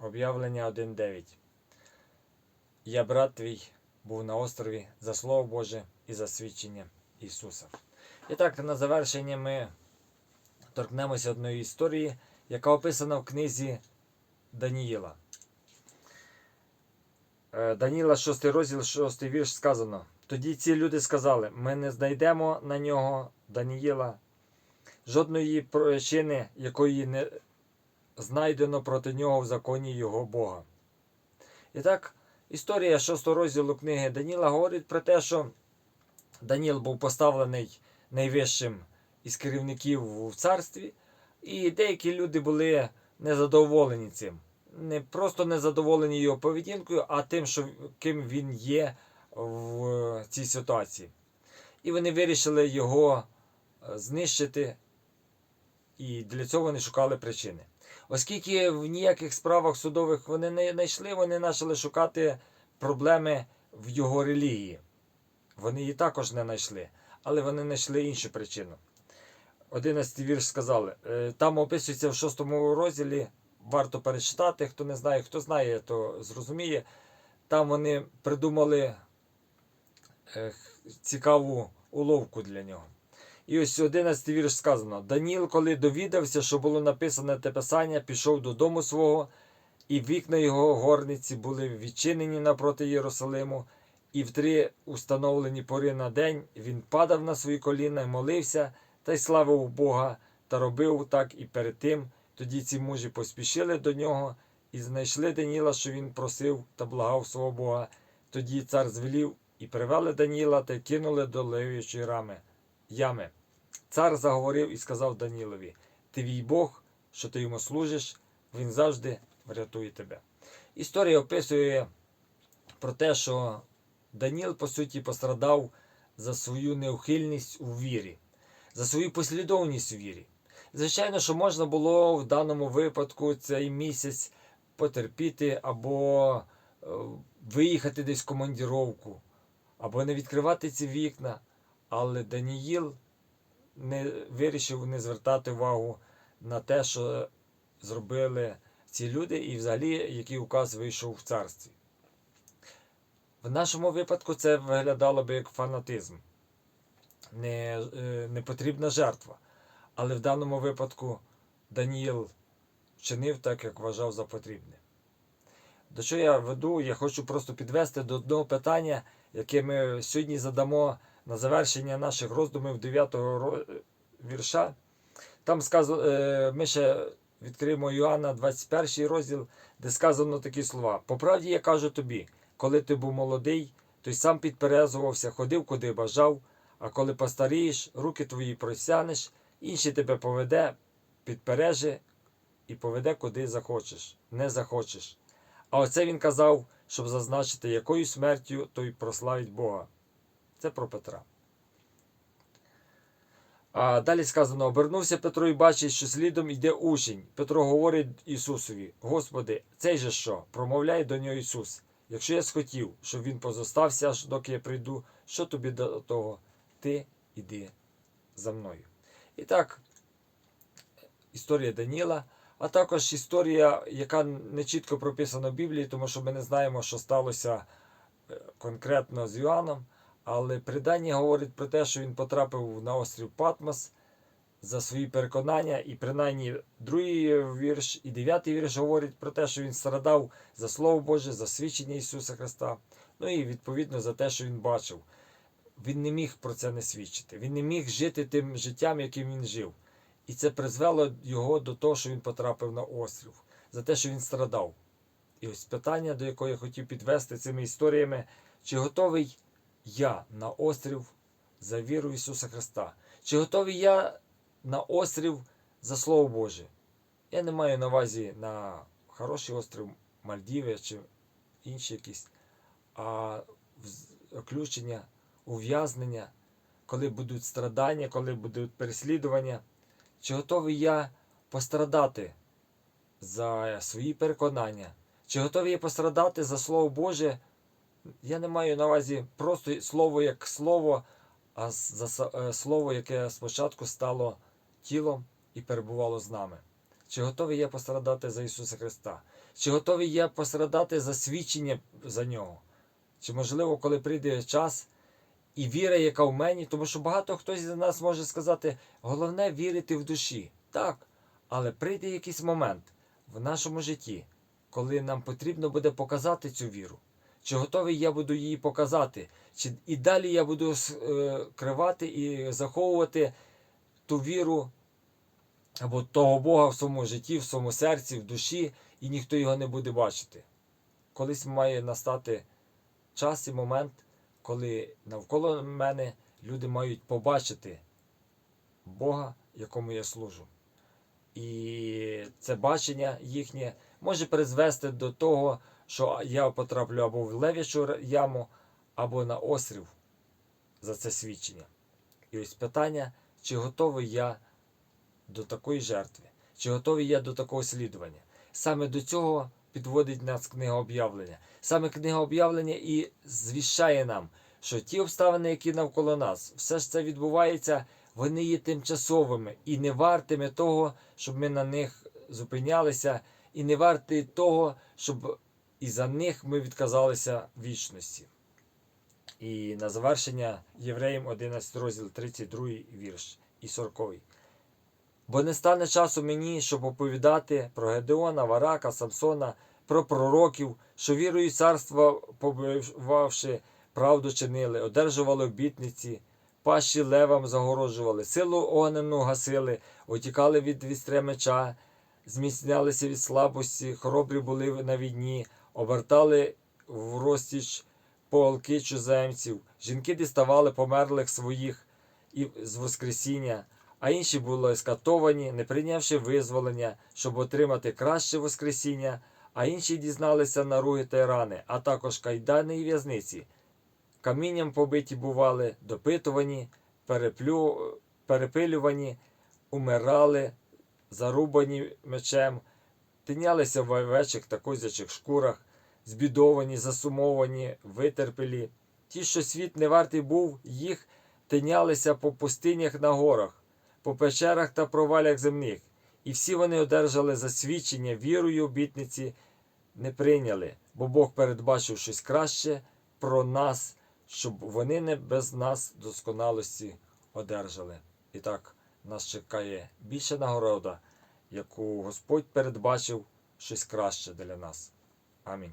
Об'явлення 1.9. Я, брат твій, був на острові за Слово Боже і за свідчення Ісуса. І так, на завершення ми торкнемося одної історії, яка описана в книзі Даніїла. Е, Даніла, 6 розділ, 6 вірш сказано. Тоді ці люди сказали: ми не знайдемо на нього Даніїла жодної причини, якої не знайдено проти нього в законі його Бога. І так, історія 6 розділу книги Даніла говорить про те, що Даніл був поставлений найвищим із керівників в царстві, і деякі люди були незадоволені цим. Не просто незадоволені його поведінкою, а тим, що, ким він є в цій ситуації. І вони вирішили його е, знищити, і для цього вони шукали причини. Оскільки в ніяких справах судових вони не знайшли, вони почали шукати проблеми в його релігії. Вони її також не знайшли, але вони знайшли іншу причину. 11 вірш сказали. е, Там описується в 6 розділі, варто перечитати. Хто не знає, хто знає, то зрозуміє. Там вони придумали е, цікаву уловку для нього. І ось 11 вірш сказано: Даніл, коли довідався, що було написане те писання, пішов додому свого, і вікна його горниці були відчинені напроти Єрусалиму, і в три установлені пори на день він падав на свої коліна молився, та й славив Бога, та робив так і перед тим. Тоді ці мужі поспішили до нього і знайшли Даніла, що він просив та благав свого Бога. Тоді цар звелів і привели Даніла та кинули до левічої рами ями. Цар заговорив і сказав Данілові: Твій Бог, що ти йому служиш, він завжди врятує тебе. Історія описує про те, що Даніл, по суті, пострадав за свою неухильність у вірі, за свою послідовність у вірі. Звичайно, що можна було в даному випадку цей місяць потерпіти або е, виїхати десь в командіровку, або не відкривати ці вікна. Але Даніїл не вирішив не звертати увагу на те, що зробили ці люди, і взагалі який указ вийшов в царстві. В нашому випадку це виглядало би як фанатизм, не, е, непотрібна жертва. Але в даному випадку Даніїл вчинив так, як вважав за потрібне. До чого я веду, я хочу просто підвести до одного питання, яке ми сьогодні задамо на завершення наших роздумів 9 вірша. Там сказано, е, ми ще відкриємо Іоанна 21 розділ, де сказано такі слова: По правді я кажу тобі, коли ти був молодий, то й сам підперезувався, ходив, куди бажав, а коли постарієш, руки твої просянеш, інший тебе поведе, підпереже і поведе, куди захочеш, не захочеш. А оце він казав, щоб зазначити, якою смертю той прославить Бога. Це про Петра. А далі сказано: обернувся Петро і бачить, що слідом йде учень. Петро говорить Ісусові: Господи, цей же що? Промовляє до нього Ісус. Якщо я схотів, щоб він позостався, аж доки я прийду, що тобі до того? Ти іди за мною. І так, історія Даніла, а також історія, яка не чітко прописана в Біблії, тому що ми не знаємо, що сталося е, конкретно з Йоанном. Але предання говорить про те, що він потрапив на острів Патмос за свої переконання, і принаймні другий вірш і дев'ятий вірш говорить про те, що він страдав за Слово Боже, за свідчення Ісуса Христа. Ну і відповідно за те, що він бачив. Він не міг про це не свідчити. Він не міг жити тим життям, яким він жив. І це призвело його до того, що він потрапив на острів, за те, що він страдав. І ось питання, до якого я хотів підвести цими історіями, чи готовий я на острів за віру Ісуса Христа? Чи готовий я на острів за Слово Боже? Я не маю на увазі на хороший острів Мальдіви чи інші якісь, а включення, ув'язнення, коли будуть страдання, коли будуть переслідування. Чи готовий я пострадати за свої переконання? Чи готовий я пострадати за Слово Боже? Я не маю на увазі просто слово як слово, а за е, слово, яке спочатку стало тілом і перебувало з нами. Чи готовий я пострадати за Ісуса Христа? Чи готові я пострадати за свідчення за нього? Чи можливо, коли прийде час і віра, яка в мені, тому що багато хтось з нас може сказати, головне вірити в душі. Так, але прийде якийсь момент в нашому житті, коли нам потрібно буде показати цю віру. Чи готовий я буду її показати, чи і далі я буду е, кривати і заховувати ту віру або того Бога в своєму житті, в своєму серці, в душі, і ніхто його не буде бачити. Колись має настати час і момент, коли навколо мене люди мають побачити Бога, якому я служу. І це бачення їхнє може призвести до того, що я потраплю або в лев'ячу яму, або на острів за це свідчення. І ось питання, чи готовий я до такої жертви, чи готовий я до такого слідування. Саме до цього підводить нас книга об'явлення. Саме книга об'явлення і звіщає нам, що ті обставини, які навколо нас, все ж це відбувається, вони є тимчасовими і не вартими того, щоб ми на них зупинялися, і не варті того, щоб і за них ми відказалися вічності. І на завершення Євреїм 11 розділ 32 вірш і 40. Бо не стане часу мені, щоб оповідати про Гедеона, Варака, Самсона, про пророків, що вірою царства, побивавши, правду чинили, одержували обітниці, пащі левам загороджували, силу огненну гасили, утікали від вістря меча, зміцнялися від слабості, хоробрі були на відні, обертали в розтіч полки чуземців, жінки діставали померлих своїх і з Воскресіння, а інші були скатовані, не прийнявши визволення, щоб отримати краще Воскресіння, а інші дізналися наруги та рани, а також кайдани і в'язниці. Камінням побиті бували, допитувані, переплю... перепилювані, умирали, зарубані мечем, тинялися в овечих та козячих шкурах, збідовані, засумовані, витерпілі. Ті, що світ не вартий був, їх тинялися по пустинях на горах, по печерах та провалях земних, і всі вони одержали засвідчення вірою обітниці, не прийняли, бо Бог передбачив щось краще про нас, щоб вони не без нас досконалості одержали. І так, нас чекає більша нагорода, яку Господь передбачив щось краще для нас. Амінь.